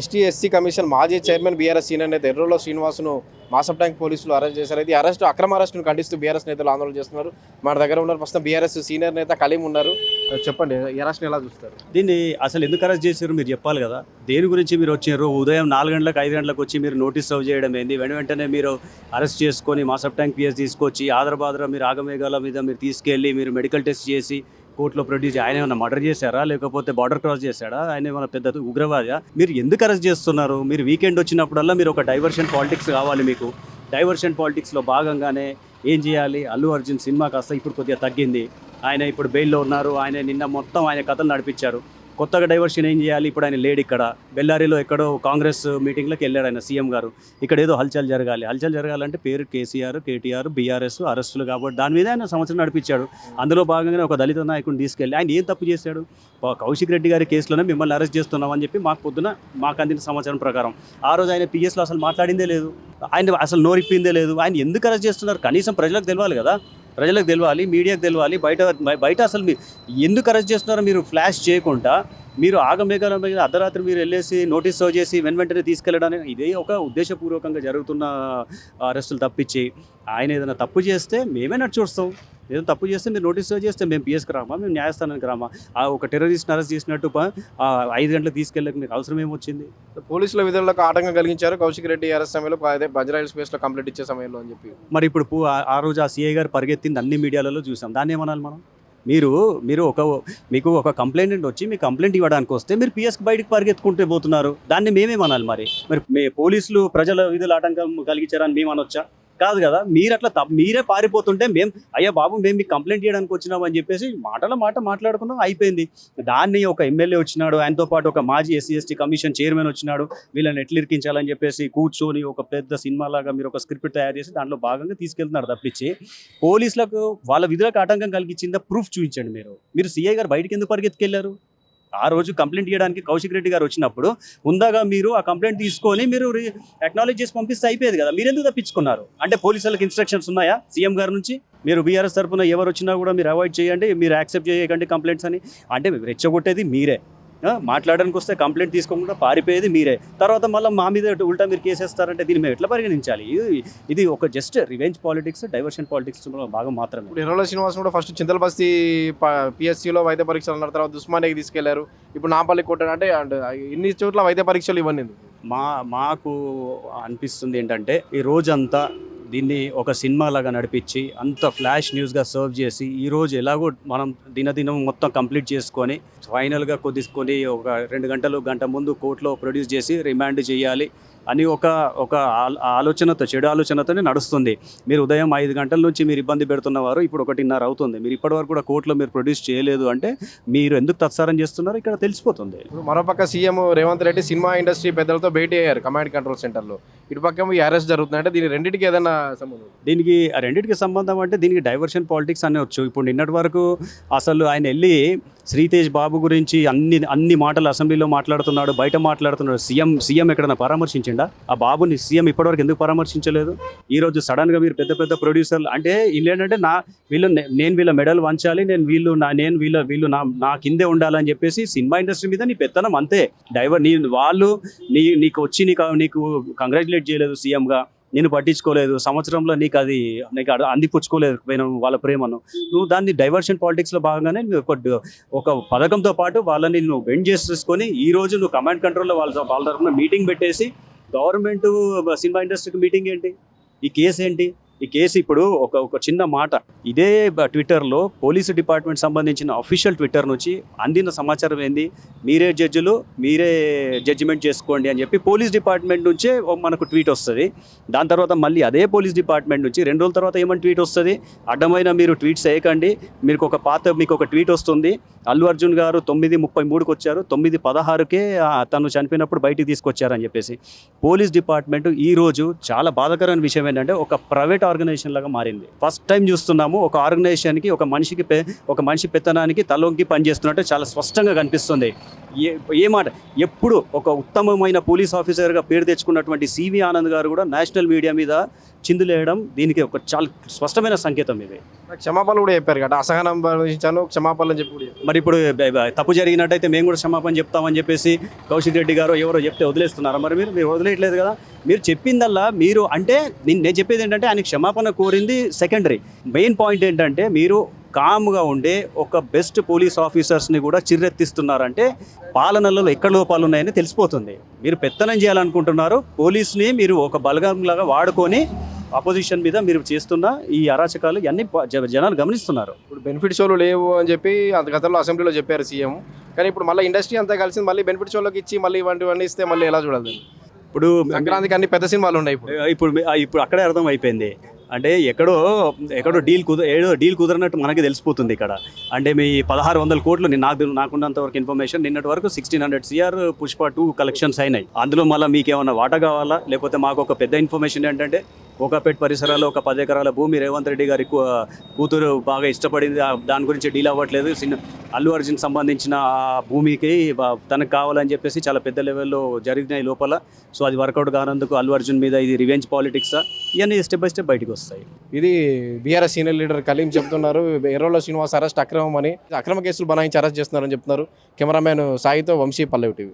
ST SC commission మాజీ chairman BRS senior నేత Errolla శ్రీనివాసును మాసప్ tank పోలీసులు అరెస్ట్ చేశారు. అయితే అరెస్ట్ అక్రమ అరెస్టును ఖండిస్తూ బీఆర్ఎస్ నేతలు ఆందోళన చేస్తున్నారు. మన దగ్గర ఉన్నారు. ప్రస్తుతం బీఆర్ఎస్ సీనియర్ నేత కలీం ఉన్నారు. చెప్పండి ఈ అరెస్ట్ని ఎలా చూస్తారు? దీన్ని అసలు ఎందుకు అరెస్ట్ చేశారు మీరు చెప్పాలి కదా? దేని గురించి మీరు వచ్చారు? ఉదయం నాలుగు గంటలకు ఐదు గంటలకు వచ్చి మీరు నోటీస్ సర్వ్ చేయడం ఏంది? వెంట వెంటనే మీరు అరెస్ట్ చేసుకొని మాసప్ ట్యాంక్ పిఎస్ తీసుకొచ్చి ఆధార మీరు ఆగమేఘాల మీద మీరు తీసుకెళ్ళి మీరు మెడికల్ టెస్ట్ చేసి కోర్టులో ప్రొడ్యూస్ ఆయన ఏమైనా మర్డర్ చేశారా? లేకపోతే బార్డర్ క్రాస్ చేశాడా? ఆయన ఏమైనా పెద్ద ఉగ్రవాద? మీరు ఎందుకు అరెస్ట్ చేస్తున్నారు? మీరు వీకెండ్ వచ్చినప్పుడల్లా మీరు ఒక డైవర్షన్ పాలిటిక్స్ కావాలి మీకు. డైవర్షన్ పాలిటిక్స్లో భాగంగానే ఏం చేయాలి? అల్లు అర్జున్ సినిమా కాస్త ఇప్పుడు కొద్దిగా తగ్గింది. ఆయన ఇప్పుడు బెయిల్లో ఉన్నారు. ఆయన నిన్న మొత్తం ఆయన కథలు నడిపించారు. కొత్తగా డైవర్షన్ ఏం చేయాలి? ఇప్పుడు ఆయన లేడు ఇక్కడ. బెల్లారిలో ఎక్కడో కాంగ్రెస్ మీటింగ్లోకి వెళ్ళాడు ఆయన సీఎం గారు. ఇక్కడ ఏదో హల్చల్ జరగాలి. హల్చల్ జరగాలంటే పేరు కేసీఆర్ కేటీఆర్ బీఆర్ఎస్ అరెస్టులు కాబట్టి దాని మీద ఆయన సంవత్సరం నడిపించాడు. అందులో భాగంగానే ఒక దళిత నాయకుడిని తీసుకెళ్ళి ఆయన ఏం తప్పు చేశాడు? కౌశిక్ రెడ్డి గారి కేసులోనే మిమ్మల్ని అరెస్ట్ చేస్తున్నామని చెప్పి మాకు పొద్దున మాకు అందిన సమాచారం ప్రకారం. ఆ రోజు ఆయన పిఎస్లో అసలు మాట్లాడిందే లేదు. ఆయన అసలు నోరిప్పిందే లేదు. ఆయన ఎందుకు అరెస్ట్ చేస్తున్నారు? కనీసం ప్రజలకు తెలియాలి కదా. ప్రజలకు తెలియాలి మీడియాకు తెలియాలి బయట బయట అసలు మీరు ఎందుకు అరెస్ట్ చేస్తున్నారో మీరు ఫ్లాష్ చేయకుండా మీరు ఆగమేఘాల మీద అర్ధరాత్రి మీరు వెళ్ళేసి నోటీస్ సర్వ్ చేసి వెన్ వెంటనే తీసుకెళ్ళడానికి ఇదే ఒక ఉద్దేశపూర్వకంగా జరుగుతున్న అరెస్టులు తప్పించి ఆయన ఏదైనా తప్పు చేస్తే మేమే నడిచి ఏదైనా తప్పు చేస్తే మీరు నోటీస్ చేస్తే మేము పిఎస్కి రామా మేము న్యాయస్థానానికి రామా ఆ ఒక టెర్రరిస్ట్ అరెస్ట్ చేసినట్టు ఐదు గంటలకు తీసుకెళ్ళక మీకు అవసరం ఏమొచ్చింది? పోలీసుల విధులకు ఆటంకం కలిగించారు. కౌశిక్ రెడ్డి అరెస్ట్ సమయంలో అదే బజ్రాయిల్ స్పేస్లో కంప్లీట్ ఇచ్చే సమయంలో అని చెప్పి. మరి ఇప్పుడు ఆ రోజు ఆ సీఐ గారు పరిగెత్తింది అన్ని మీడియాలలో చూసాం. దాన్ని ఏమనాలి మనం? మీరు మీరు ఒక మీకు ఒక కంప్లైంట్ వచ్చి మీ కంప్లైంట్ ఇవ్వడానికి వస్తే మీరు పిఎస్కి బయటకు పరిగెత్తుకుంటూ పోతున్నారు. దాన్ని మేమేమనాలి మరి? మరి మీ పోలీసులు ప్రజల విధులు ఆటంకం కలిగించారని మేము అనొచ్చా కాదు కదా మీరు అట్లా మీరే పారిపోతుంటే మేము అయ్యా బాబు మేము మీకు కంప్లైంట్ చేయడానికి వచ్చినాం అని చెప్పేసి మాటల మాట మాట్లాడుకున్నాం అయిపోయింది. దాన్ని ఒక ఎమ్మెల్యే వచ్చినాడు ఆయనతో పాటు ఒక మాజీ ఎస్సీ ఎస్టీ కమిషన్ చైర్మన్ వచ్చినాడు వీళ్ళని ఎట్లిరికించాలని చెప్పేసి కూర్చొని ఒక పెద్ద సినిమా లాగా మీరు ఒక స్క్రిప్ట్ తయారు చేసి దాంట్లో భాగంగా తీసుకెళ్తున్నారు తప్పించి పోలీసులకు వాళ్ళ విధులకు ఆటంకం కలిగించిందా? ప్రూఫ్ చూపించండి మీరు. మీరు సీఐ గారు బయటకు ఎందుకు పరిగెత్తుకెళ్ళారు? ఆ రోజు కంప్లైంట్ చేయడానికి కౌశిక్ రెడ్డి గారు వచ్చినప్పుడు ఉందాగా మీరు ఆ కంప్లైంట్ తీసుకొని మీరు అక్నాలెడ్జ్ చేసి పంపిస్తే అయిపోయేది కదా మీరు ఎందుకు తప్పించుకున్నారు? అంటే పోలీసులకు ఇన్స్ట్రక్షన్స్ ఉన్నాయా సీఎం గారి నుంచి? మీరు బీఆర్ఎస్ తరఫున ఎవరు వచ్చినా కూడా మీరు అవాయిడ్ చేయండి మీరు యాక్సెప్ట్ చేయకండి కంప్లైంట్స్ అని. అంటే రెచ్చగొట్టేది మీరే. మాట్లాడడానికి వస్తే కంప్లైంట్ తీసుకోకుండా పారిపోయేది మీరే. తర్వాత మళ్ళీ మా మీద ఉల్టా మీరు కేసేస్తారంటే దీన్ని మేము ఎట్లా పరిగణించాలి? ఇది ఒక just revenge politics diversion politics భాగం మాత్రమే. ఎర్రలో శ్రీనివాస్ కూడా ఫస్ట్ చింతలబస్తి పిఎస్సిలో వైద్య పరీక్షలు అన్నారు తర్వాత ఉస్మానియాకి తీసుకెళ్ళారు. ఇప్పుడు నాపల్లి కొట్టాడు అంటే ఇన్ని చోట్ల వైద్య పరీక్షలు ఇవ్వండి మా మాకు అనిపిస్తుంది ఏంటంటే ఈ రోజంతా దీన్ని ఒక సినిమా లాగా నడిపించి అంత ఫ్లాష్ న్యూస్గా సర్వ్ చేసి ఈరోజు ఎలాగో మనం దినదినం మొత్తం కంప్లీట్ చేసుకొని ఫైనల్గా కొద్దిసుకొని ఒక రెండు గంటలు గంట ముందు కోర్టులో ప్రొడ్యూస్ చేసి రిమాండ్ చేయాలి. అని ఒక ఒక ఆల్- ఆలోచనతో చెడు ఆలోచనతోనే నడుస్తుంది. మీరు ఉదయం ఐదు గంటల నుంచి మీరు ఇబ్బంది పెడుతున్నవారు ఇప్పుడు ఒకటిన్నర అవుతుంది. మీరు ఇప్పటివరకు కూడా కోర్టులో మీరు ప్రొడ్యూస్ చేయలేదు అంటే మీరు ఎందుకు తత్సారం చేస్తున్నారో? ఇక్కడ తెలిసిపోతుంది. మరోపక్క CM Revanth Reddy cinema industry పెద్దలతో భేటీ అయ్యారు కమాండ్ కంట్రోల్ సెంటర్లో. ఇటు పక్క ఈ అరెస్ట్ జరుగుతుంది. అంటే దీని రెండింటికి ఏదైనా సంబంధం దీనికి ఆ రెండింటికి సంబంధం అంటే దీనికి డైవర్షన్ పాలిటిక్స్ అనవచ్చు ఇప్పుడు నిన్నటి వరకు అసలు ఆయన వెళ్ళి శ్రీతేజ్ బాబు గురించి అన్ని అన్ని మాటలు అసెంబ్లీలో మాట్లాడుతున్నాడు బయట మాట్లాడుతున్నాడు. సీఎం సీఎం ఎక్కడైనా పరామర్శించిండా? ఆ బాబుని సీఎం ఇప్పటివరకు ఎందుకు పరామర్శించలేదు? ఈరోజు సడన్గా మీరు పెద్ద పెద్ద ప్రొడ్యూసర్లు అంటే వీళ్ళు ఏంటంటే నా వీళ్ళు నేను వీళ్ళ మెడల్ వంచాలి నేను వీళ్ళు నా నేను వీళ్ళ వీళ్ళు నా నా కిందే ఉండాలని చెప్పేసి సినిమా ఇండస్ట్రీ మీద నీ పెత్తనం అంతే. డైవర్ నీ వాళ్ళు నీ నీకు వచ్చి నీకు నీకు కంగ్రాచులేట్ చేయలేదు సీఎంగా. నేను పట్టించుకోలేదు. సంవత్సరంలో నీకు అది నీకు అందిపుచ్చుకోలేదు నేను వాళ్ళ ప్రేమను. నువ్వు దాన్ని డైవర్షన్ పాలిటిక్స్లో భాగంగానే ఒక ఒక పథకంతో పాటు వాళ్ళని నువ్వు బెండ్ చేసుకొని ఈ రోజు నువ్వు కమాండ్ కంట్రోల్లో వాళ్ళ వాళ్ళ తరఫున మీటింగ్ పెట్టేసి గవర్నమెంట్ సినిమా ఇండస్ట్రీకి మీటింగ్ ఏంటి? ఈ కేసు ఏంటి? ఈ కేసు ఇప్పుడు ఒక ఒక చిన్న మాట. ఇదే ట్విట్టర్లో పోలీసు డిపార్ట్మెంట్ సంబంధించిన అఫీషియల్ ట్విట్టర్ నుంచి అందిన సమాచారం ఏంది? మీరే జడ్జిలు మీరే జడ్జిమెంట్ చేసుకోండి అని చెప్పి పోలీస్ డిపార్ట్మెంట్ నుంచే మనకు ట్వీట్ వస్తుంది. దాని తర్వాత మళ్ళీ అదే పోలీస్ డిపార్ట్మెంట్ నుంచి రెండు రోజుల తర్వాత ఏమని ట్వీట్ వస్తుంది? అడ్డమైన మీరు ట్వీట్స్ వేయకండి మీకు ఒక పాత మీకు ఒక ట్వీట్ వస్తుంది. అల్లు అర్జున్ గారు తొమ్మిది ముప్పై మూడుకి వచ్చారు. తొమ్మిది పదహారుకే తను చనిపోయినప్పుడు బయటికి తీసుకొచ్చారని చెప్పేసి. పోలీస్ డిపార్ట్మెంట్ ఈ రోజు చాలా బాధాకరమైన విషయం ఏంటంటే ఒక ప్రైవేట్ ప్రైవేట్ ఆర్గనైజేషన్ లాగా మారింది. ఫస్ట్ టైం చూస్తున్నాము ఒక ఆర్గనైజేషన్కి ఒక మనిషికి ఒక మనిషి పెత్తనానికి తలొంగి పనిచేస్తున్నట్టు చాలా స్పష్టంగా కనిపిస్తుంది. ఏ ఏ మాట ఎప్పుడు ఒక ఉత్తమమైన పోలీస్ ఆఫీసర్గా పేరు తెచ్చుకున్నటువంటి సివి ఆనంద్ గారు కూడా నేషనల్ మీడియా మీద చిందులేయడం దీనికి ఒక చాలా స్పష్టమైన సంకేతం ఇది. క్షమాపణలు కూడా చెప్పారు కదా అసహనం ప్రదర్శించాను క్షమాపణలు చెప్పి. మరి ఇప్పుడు తప్పు జరిగినట్టయితే మేము కూడా క్షమాపణ చెప్తామని చెప్పేసి కౌశిక్ రెడ్డి గారు ఎవరో చెప్తే వదిలేస్తున్నారా? మరి మీరు మీరు వదిలేయట్లేదు కదా? మీరు చెప్పిందల్లా మీరు అంటే నేను నేను చెప్పేది ఏంటంటే ఆయన క్షమాపణ కోరింది సెకండరీ మెయిన్ పాయింట్ ఏంటంటే మీరు కామ్గా ఉండే ఒక బెస్ట్ పోలీస్ ఆఫీసర్స్ని కూడా చిర్రెత్తిస్తున్నారంటే పాలనలో ఎక్కడ లోపాలు ఉన్నాయని తెలిసిపోతుంది. మీరు పెత్తనం చేయాలనుకుంటున్నారు పోలీస్ని మీరు ఒక బలగంలాగా వాడుకొని అపోజిషన్ మీద మీరు చేస్తున్న ఈ అరాచకాలు జ- జనాలు గమనిస్తున్నారు. ఇప్పుడు బెనిఫిట్ షోలు లేవు అని చెప్పి అంత గతంలో అసెంబ్లీలో చెప్పారు సీఎం కానీ ఇప్పుడు మళ్ళీ ఇండస్ట్రీ అంతా కలిసి మళ్ళీ బెనిఫిట్ షోలోకి ఇచ్చి మళ్ళీ ఇవన్నీ ఇస్తే మళ్ళీ ఎలా చూడాలి? ఇప్పుడు సంక్రాంతికి అన్ని పెద్ద సినిమాలు ఉన్నాయి ఇప్పుడు. ఇప్పుడు ఇప్పుడు అక్కడే అర్థం అయిపోయింది. అంటే ఎక్కడో ఎక్కడో డీల్ కుదర ఏదో డీల్ కుదరనట్టు మనకి తెలిసిపోతుంది ఇక్కడ. అంటే మీ పదహారు వందల కోట్లు నేను నాకు నాకున్నంత వరకు ఇన్ఫర్మేషన్ నిన్నటి వరకు sixteen hundred CR Pushpa two collections అయినాయి. అందులో మళ్ళీ మీకు ఏమైనా వాటా కావాలా? లేకపోతే మాకు ఒక పెద్ద ఇన్ఫర్మేషన్ ఏంటంటే ఒకపేట పరిసరాల్లో ఒక పది ఎకరాల భూమి రేవంత్ రెడ్డి గారి కూతురు బాగా ఇష్టపడింది. ఆ దాని గురించి డీల్ అవ్వట్లేదు. సిన్న అల్లు అర్జున్ సంబంధించిన ఆ భూమికి తనకు కావాలని చెప్పేసి చాలా పెద్ద లెవెల్లో జరిగినాయి లోపల. సో అది వర్కౌట్ కానందుకు అల్లు అర్జున్ మీద ఇది రివెంజ్ పాలిటిక్స్ ఇవన్నీ స్టెప్ బై స్టెప్ బయటకు వస్తాయి. ఇది బీఆర్ఎస్ సీనియర్ లీడర్ కలీం చెప్తున్నారు. ఎర్రోల శ్రీనివాస్ అరెస్ట్ అక్రమం అని అక్రమ కేసులు బనాయించి అరెస్ట్ చేస్తున్నారని చెప్తున్నారు. కెమెరామ్యాన్ సాయితో వంశీ పల్లవి టీవీ.